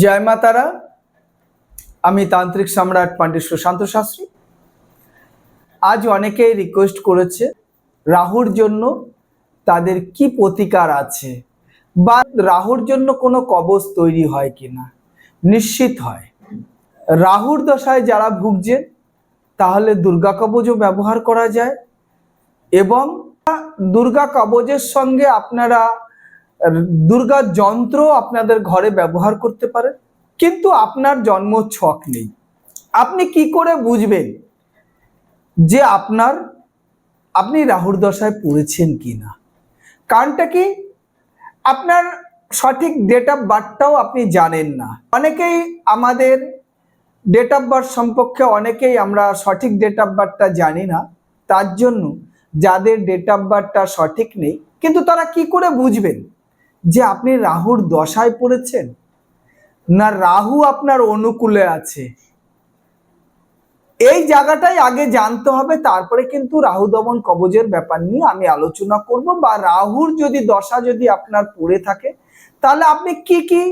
জয় মা তারা আমি তান্ত্রিক সম্রাট পণ্ডিত সুশান্ত শাস্ত্রী। আজ অনেকেই রিকোয়েস্ট করেছে রাহুর জন্য তাদের কি প্রতিকার আছে বা রাহুর জন্য কোনো কবচ তৈরি হয় কিনা? নিশ্চিত হয়। রাহুর দশায় যারা ভুগছেন তাহলে দুর্গা কবচও ব্যবহার করা যায় এবং দুর্গা কবচের সঙ্গে আপনারা দুর্গা যন্ত্র আপনাদের ঘরে ব্যবহার করতে পারেন কিন্তু আপনার জন্ম ছক নেই। আপনি কি করে বুঝবেন যে আপনার, আপনি রাহুর দশায় পড়েছেন কি না কারণটা কি? আপনার সঠিক ডেট অফ বার্থটাও আপনি জানেন না। অনেকেই আমাদের ডেট অফ বার্থ সম্পর্কে অনেকেই আমরা সঠিক ডেট অফ বার্থটা জানি না, তার জন্য যাদের ডেট অফ বার্থটা সঠিক নেই, কিন্তু তারা কি করে বুঝবেন? যে আপনি রাহুর দশায় পড়েছেন? না রাহু আপনার অনুকূলে আছে? এই জায়গাটাই আগে জানতে হবে, তারপরে কিন্তু রাহু দমন কবজের ব্যাপার নিয়ে আমি আলোচনা করব বা রাহুর যদি দশা যদি আপনার পড়ে থাকে, তাহলে আপনি কি কি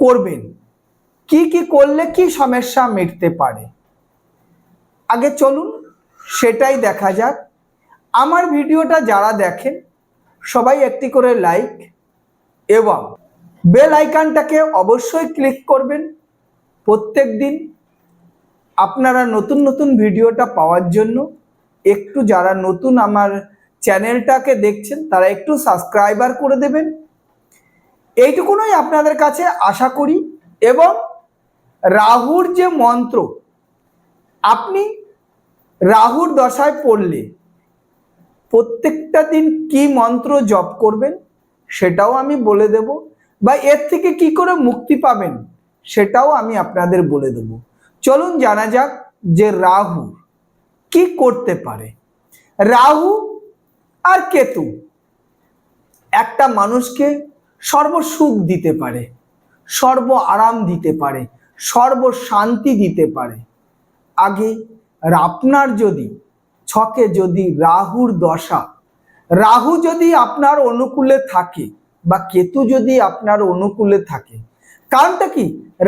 করবেন? কি কি করলে কি সমস্যা মিটতে পারে? আগে চলুন, সেটাই দেখা যাক। আমার ভিডিওটা যারা দেখেন সবাই একটি করে লাইক এবং বেল আইকনটাকে অবশ্যই ক্লিক করবেন। প্রত্যেক দিন আপনারা নতুন নতুন ভিডিওটা পাওয়ার জন্য একটু যারা নতুন আমার চ্যানেলটাকে দেখছেন, তারা একটু সাবস্ক্রাইবার করে দেবেন। এইটুকুনই আপনাদের কাছে আশা করি এবং রাহুর যে মন্ত্র, আপনি রাহুর দশায় পড়লে প্রত্যেকটা দিন কি মন্ত্র জপ করবেন সেটাও আমি বলে দেব বা এর থেকে কি করে মুক্তি পাবেন সেটাও আমি আপনাদের বলে দেব। চলুন জানা যাক যে রাহু কি করতে পারে। রাহু আর কেতু একটা মানুষকে সর্বসুখ দিতে পারে, সর্ব আরাম দিতে পারে, সর্ব শান্তি দিতে পারে। আগে আপনার যদি ছকে যদি রাহুর দশা, রাহু যদি আপনার অনুকূলে থাকে বা কেতু যদি আপনার অনুকূলে থাকে, কারণটা কি?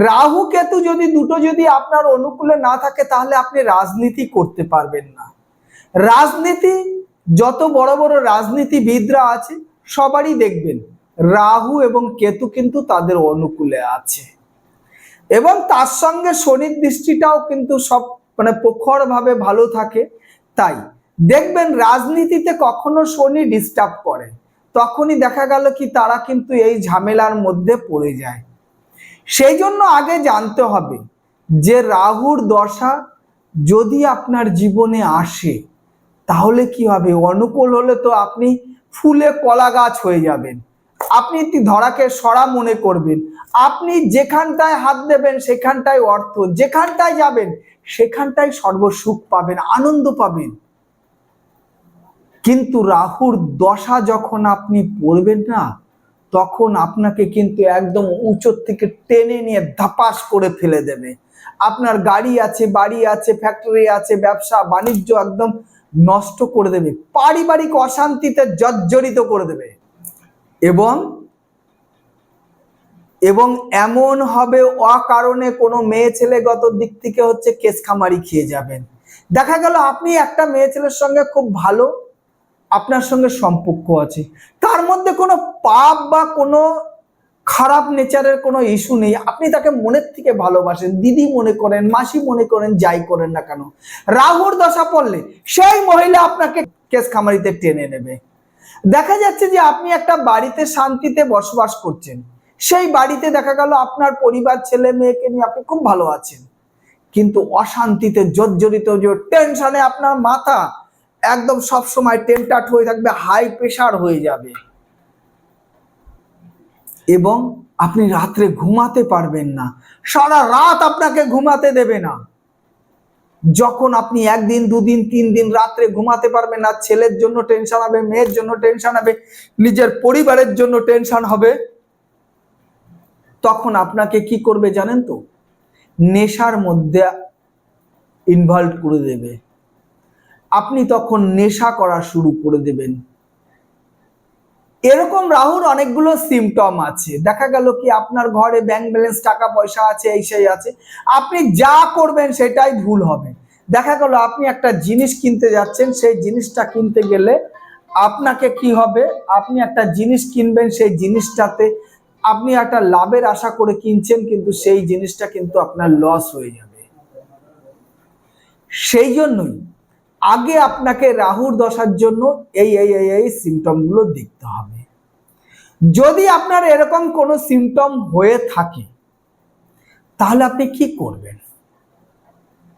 রাহু কেতু যদি দুটো যদি আপনার অনুকূলে না থাকে, তাহলে আপনি রাজনীতি করতে পারবেন না। রাজনীতি, যত বড় বড় রাজনীতিবিদরা আছে, সবারই দেখবেন, রাহু এবং কেতু কিন্তু তাদের অনুকূলে আছে। এবং তার সঙ্গে শনির দৃষ্টিটাও কিন্তু সব মানে প্রখরভাবে ভালো থাকে। তাই দেখবেন রাজনীতিতে কখনো শনি ডিস্টার্ব করে। তখনই দেখা গেল কি তারা কিন্তু এই ঝামেলার মধ্যে পড়ে যায়। সেই জন্য আগে জানতে হবে যে রাহুর দশা যদি আপনার জীবনে আসে, তাহলে কি হবে? অনুকূল হলে তো আপনি ফুলে কলা গাছ হয়ে যাবেন। আপনি একটি ধরাকে সরা মনে করবেন। আপনি যেখানটায় হাত দেবেন সেখানটায় অর্থ, যেখানটায় যাবেন সেখানটায় সর্বসুখ পাবেন, আনন্দ পাবেন। কিন্তু রাহুর দশা যখন আপনি পড়বেন না, তখন আপনাকে কিন্তু একদম উঁচুর থেকে টেনে নিয়ে ধাপাস করে ফেলে দেবে। আপনার গাড়ি আছে, বাড়ি আছে ফ্যাক্টরি আছে, ব্যবসা, বাণিজ্য একদম নষ্ট করে দেবে। পারিবারিক অশান্তিতে জর্জরিত করে দেবে। এবং এবং এমন হবে অকারণে কোনো মেয়ে ছেলেগত দিক থেকে হচ্ছে কেস খামারি খেয়ে যাবেন। দেখা গেল আপনি একটা মেয়ে ছেলের সঙ্গে খুব ভালো, আপনার সঙ্গে সম্পর্ক আছে। তার মধ্যে কোনো পাপ বা কোনো খারাপ নেচারের কোনো ইস্যু নেই। আপনি তাকে মনের থেকে ভালোবাসেন, দিদি মনে করেন, মাসি মনে করেন, যাই করেন না কেন। রাহুর দশা পড়লে সেই মহিলা আপনাকে কেস খামারিতে টেনে নেবে। দেখা যাচ্ছে যে আপনি একটা বাড়িতে শান্তিতে বসবাস করছেন। সেই বাড়িতে দেখা গেল আপনার পরিবার, ছেলে, মেয়েকে নিয়ে আপনি খুব ভালো আছেন। কিন্তু অশান্তিতে, জর্জরিত টেনশনে আপনার মাথা একদম সব সময় টেনটাট হয়ে থাকবে হাই প্রেশার হয়ে যাবে। এবং আপনি রাত্রে ঘুমাতে পারবেন না। সারা রাত আপনাকে ঘুমাতে দেবে না। যখন আপনি একদিন, দুদিন তিন দিন রাত্রে ঘুমাতে পারবেন না, ছেলের জন্য টেনশন হবে, মেয়ের জন্য টেনশন হবে, নিজের পরিবারের জন্য টেনশন হবে তখন আপনাকে কি করবে জানেন তো? নেশার মধ্যে ইনভলভ করে দেবে। আপনি তখন নেশা করা শুরু করে দেবেন। এরকম রাহুর অনেকগুলো সিমটম আছে। দেখা গেল কি আপনার ঘরে ব্যাংক ব্যালেন্স টাকা পয়সা আছে, এই সেই আছে। আপনি যা করবেন সেটাই ভুল হবে। দেখা গেল আপনি একটা জিনিস কিনতে যাচ্ছেন, সেই জিনিসটা কিনতে গেলে আপনাকে কি হবে? আপনি একটা জিনিস কিনবেন, সেই জিনিসটাতে আপনি একটা লাভের আশা করে কিনছেন, কিন্তু সেই জিনিসটা কিন্তু আপনার লস হয়ে যাবে। সেই জন্যই আগে আপনাকে রাহুর দশার জন্য এই এই এই এই সিমটমগুলো দেখতে হবে। যদি আপনার এরকম কোনো সিমটম হয়ে থাকে, তাহলে আপনি কি করবেন?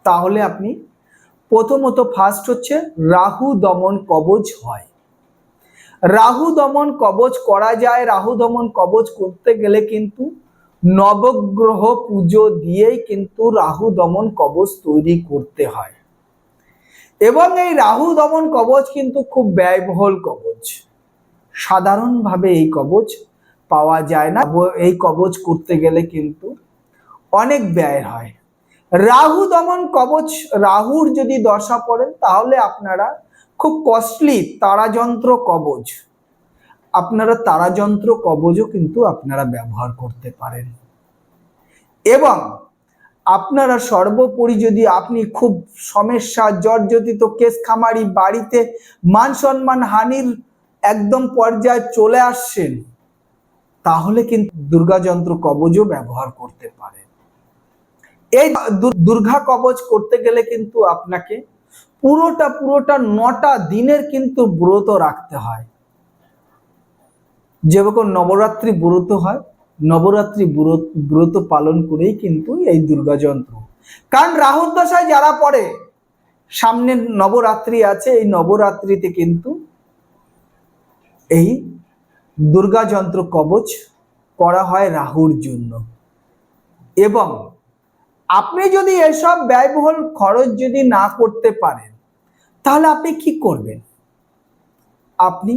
তাহলে আপনি প্রথমত ফার্স্ট হচ্ছে রাহু দমন কবচ হয়। রাহু দমন কবচ করা যায়, রাহু দমন কবচ করতে গেলে কিন্তু নবগ্রহ পুজো দিয়েই কিন্তু রাহু দমন কবচ তৈরি করতে হয়। এবং এই রাহু দমন কবচ কিন্তু খুব ব্যয়বহুল কবচ। সাধারণভাবে এই কবচ পাওয়া যায় না। এই কবচ করতে গেলে কিন্তু অনেক ব্যয় হয়। রাহু দমন কবচ, রাহুর যদি দশা পড়েন তাহলে আপনারা খুব কস্টলি তারাযন্ত্র কবজ। আপনারা তারাযন্ত্র কবজও কিন্তু আপনারা ব্যবহার করতে পারেন। এবং আপনারা সর্বোপরি যদি আপনি খুব সমস্যা, জর্জরিত, কেস খামারি, বাড়িতে মান সম্মান, হানির একদম পর্যায়ে চলে আসছেন, তাহলে কিন্তু দুর্গাযন্ত্র কবজও ব্যবহার করতে পারেন। এই দুর্গা কবচ করতে গেলে কিন্তু আপনাকে পুরোটা পুরোটা নটা দিনের কিন্তু ব্রত রাখতে হয়। যেরকম নবরাত্রি ব্রত হয়, নবরাত্রি ব্রত ব্রত পালন করেই কিন্তু এই দুর্গা যন্ত্র। কারণ রাহুর দশায় যারা পড়ে, সামনে নবরাত্রি আছে, এই নবরাত্রিতে কিন্তু এই দুর্গা যন্ত্র কবচ করা হয় রাহুর জন্য। এবং আপনি যদি এসব ব্যয়বহুল খরচ যদি না করতে পারেন তাহলে আপনি কি করবেন? আপনি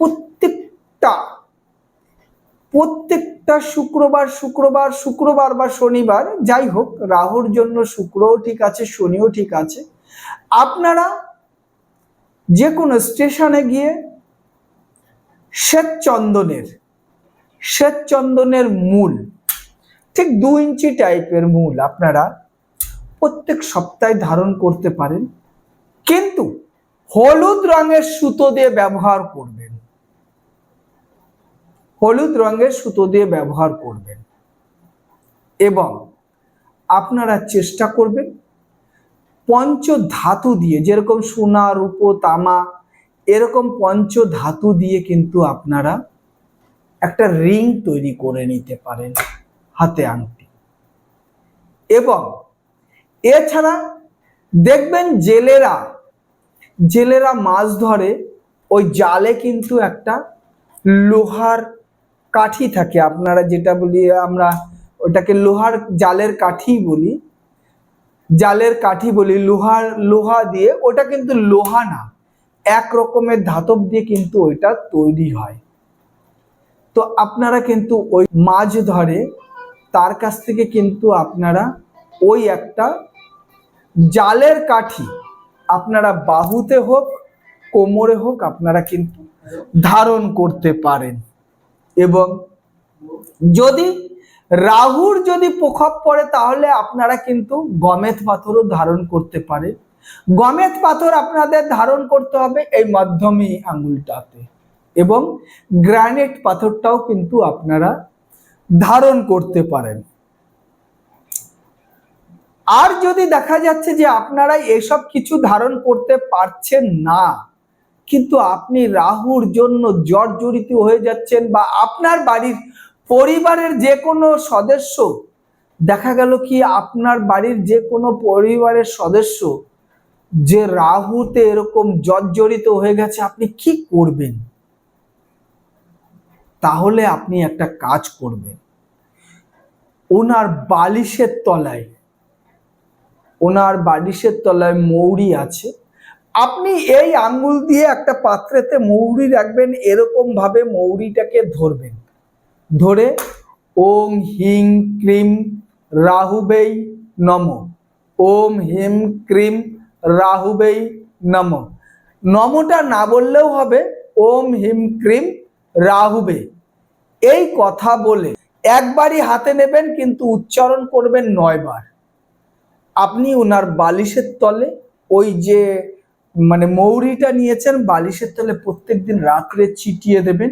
প্রত্যেকটা প্রত্যেকটা শুক্রবার শুক্রবার শুক্রবার বা শনিবার, যাই হোক, রাহুর জন্য শুক্রও ঠিক আছে, শনিও ঠিক আছে, আপনারা যে কোনো স্টেশনে গিয়ে শ্বেত চন্দনের শ্বেত চন্দনের মূল, ঠিক দু ইঞ্চি টাইপের মূল আপনারা প্রত্যেক সপ্তাহে ধারণ করতে পারেন। কিন্তু হলুদ রঙের সুতো দিয়ে ব্যবহার করবেন। হলুদ রঙের সুতো দিয়ে ব্যবহার করবেন। এবং আপনারা চেষ্টা করবেন পঞ্চ ধাতু দিয়ে, যেরকম সোনা, রূপো, তামা, এরকম পঞ্চ ধাতু দিয়ে কিন্তু আপনারা একটা রিং তৈরি করে নিতে পারেন হাতে আংটি। এবং এছাড়া দেখবেন জেলেরা জেলেরা মাছ ধরে, ওই জালে কিন্তু একটা লোহার কাঠি থাকে। আপনারা যেটা বলি, আমরা ওটাকে লোহার জালের কাঠি বলি। জালের কাঠি বলি, লোহার, লোহা দিয়ে, ওটা কিন্তু লোহা না। এক রকমের ধাতব দিয়ে কিন্তু ওইটা তৈরি হয়। তো আপনারা কিন্তু ওই মাছ ধরে, তার কাছ থেকে কিন্তু আপনারা ওই একটা জালের কাঠি আপনারা বাহুতে হোক, কোমরে হোক, আপনারা কিন্তু ধারণ করতে পারেন। এবং যদি রাহুর যদি প্রভাব পড়ে, তাহলে আপনারা কিন্তু গমেত পাথরও ধারণ করতে পারেন। গমেত পাথর আপনাদের ধারণ করতে হবে এই মাধ্যমী আঙ্গুলটাতে এবং গ্রানাইট পাথরটাও কিন্তু আপনারা ধারণ করতে পারেন। আর যদি দেখা যাচ্ছে যে আপনারা এসব কিছু ধারণ করতে পারছেন না, কিন্তু আপনি রাহুর জন্য জর্জরিত হয়ে যাচ্ছেন বা আপনার বাড়ির পরিবারের যে কোনো সদস্য, দেখা গেল কি আপনার বাড়ির যে কোনো পরিবারের সদস্য যে রাহুতে এরকম জর্জরিত হয়ে গেছে, আপনি কি করবেন? তাহলে আপনি একটা কাজ করবেন। ওনার বালিশের তলায় ওনার বালিশের তলায় মৌরি আছে। আপনি এই আঙ্গুল দিয়ে একটা পাত্রেতে মৌরি রাখবেন, এরকম ভাবে মৌরিটাকে ধরবেন। ধরে ওম হিং ক্রিম রাহুবেই নম। ওম হিম ক্রিম রাহুবেই নম। নমটা না বললেও হবে, ওম হিম ক্রিম রাহুবে। এই কথা বলে একবারই হাতে নেবেন, কিন্তু উচ্চারণ করবেন নয়বার। আপনি ওনার বালিশের তলে ওই যে মানে মৌরিটা নিয়েছেন, বালিশের তলে প্রত্যেকদিন রাত্রে চিটিয়ে দেবেন,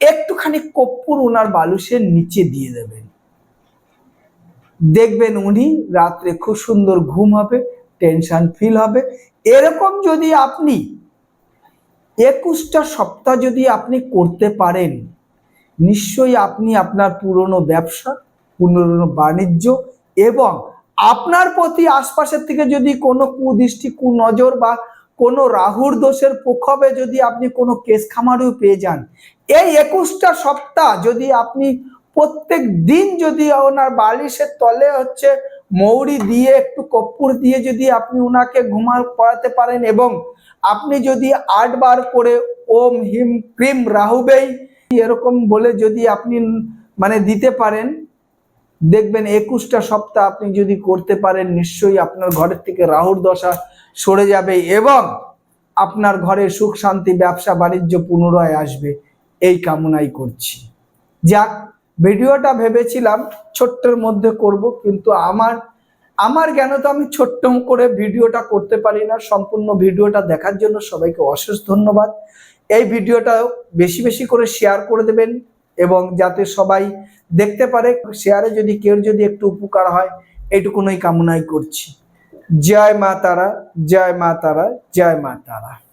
একটুখানি কর্পূর ওনার বালিশের নিচে দিয়ে দেবেন। দেখবেন উনি রাত্রে খুব সুন্দর ঘুম হবে, টেনশন ফিল হবে। এরকম যদি আপনি একুশটা সপ্তাহ যদি আপনি করতে পারেন, নিশ্চয়ই আপনি আপনার পুরনো ব্যবসা, পুরনো বাণিজ্য এবং আপনার প্রতি আশপাশের থেকে যদি কোনো কুদৃষ্টি, কুনজর বা কোনো রাহুর দোষের প্রক্ষোভে যদি আপনি কোনো কেস খামারেও পেয়ে যান, এই একুশটা সপ্তাহ যদি আপনি প্রত্যেক দিন যদি ওনার বালিশের তলে হচ্ছে মৌরি দিয়ে, একটু কর্পূর দিয়ে যদি আপনি ওনাকে ঘুমা পড়াতে পারেন এবং আপনি যদি আটবার করে ওম হিম ক্রিম রাহুবেই এরকম বলে যদি আপনি মানে দিতে পারেন দেখবেন একুশটা সপ্তাহ আপনি যদি করতে পারেন, নিশ্চয়ই আপনার ঘরের থেকে রাহুর দশা সরে যাবে এবং আপনার ঘরে সুখ শান্তি, ব্যবসা, বাণিজ্য পুনরায় আসবে। এই কামনাই করছি। যাক, ভিডিওটা ভেবেছিলাম ছোট্টের মধ্যে করব, কিন্তু আমার আমার জ্ঞান তো আমি ছোট্ট করে ভিডিওটা করতে পারি না। সম্পূর্ণ ভিডিওটা দেখার জন্য সবাইকে অশেষ ধন্যবাদ। এই ভিডিওটা বেশি বেশি করে শেয়ার করে দেবেন। এবং যাতে সবাই দেখতে পারে শেয়ারে যদি কেউ যদি একটু উপকার হয় এটুকুনই কামনাই করছি। জয় মা তারা, জয় মা তারা, জয় মা তারা।